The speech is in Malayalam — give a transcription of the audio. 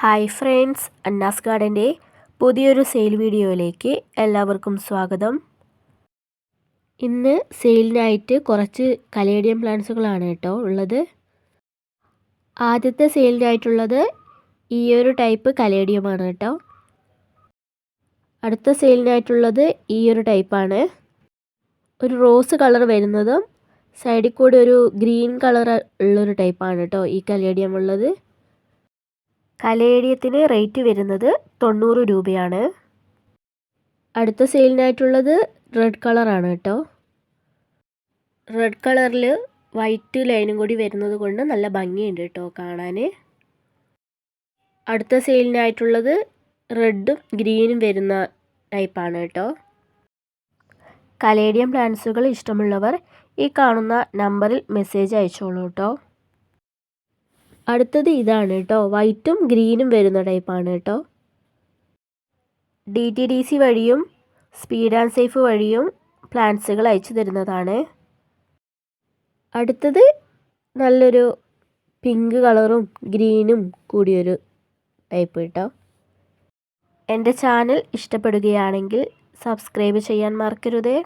ഹായ് ഫ്രണ്ട്സ് അന്നാസ് ഗാർഡന്റെ പുതിയൊരു സെയിൽ വീഡിയോയിലേക്ക് എല്ലാവർക്കും സ്വാഗതം. ഇന്ന് സെയിലിനായിട്ട് കുറച്ച് കലേഡിയം പ്ലാന്റ്സുകളാണ് കേട്ടോ ഉള്ളത്. ആദ്യത്തെ സെയിലിനായിട്ടുള്ളത് ഈ ഒരു ടൈപ്പ് കലേഡിയമാണ് കേട്ടോ. അടുത്ത സെയിലിനായിട്ടുള്ളത് ഈ ഒരു ടൈപ്പാണ്. ഒരു റോസ് കളർ വരുന്നതും സൈഡിൽ കൂടി ഒരു ഗ്രീൻ കളർ ഉള്ളൊരു ടൈപ്പാണ് കേട്ടോ ഈ കലേഡിയം ഉള്ളത്. കലേഡിയത്തിന് റേറ്റ് വരുന്നത് തൊണ്ണൂറ് രൂപയാണ്. അടുത്ത സെയിലിനായിട്ടുള്ളത് റെഡ് കളറാണ് കേട്ടോ. റെഡ് കളറിൽ വൈറ്റ് ലൈനും കൂടി വരുന്നത് കൊണ്ട് നല്ല ഭംഗിയുണ്ട് കേട്ടോ കാണാൻ അടുത്ത സെയിലിനായിട്ടുള്ളത് റെഡും ഗ്രീനും വരുന്ന ടൈപ്പാണ് കേട്ടോ. കലേഡിയം പ്ലാന്റ്സുകൾ ഇഷ്ടമുള്ളവർ ഈ കാണുന്ന നമ്പറിൽ മെസ്സേജ് അയച്ചോളൂ കേട്ടോ. അടുത്തത് ഇതാണ് കേട്ടോ. വൈറ്റും ഗ്രീനും വരുന്ന ടൈപ്പാണ് കേട്ടോ. ഡി ടി ഡി സി വഴിയും സ്പീഡ് ആൻഡ് സേഫ് വഴിയും പ്ലാന്റ്സുകൾ അയച്ചു തരുന്നതാണ്. അടുത്തത് നല്ലൊരു പിങ്ക് കളറും ഗ്രീനും കൂടിയൊരു ടൈപ്പ് കേട്ടോ. എന്റെ ചാനൽ ഇഷ്ടപ്പെടുകയാണെങ്കിൽ സബ്സ്ക്രൈബ് ചെയ്യാൻ മറക്കരുതേ.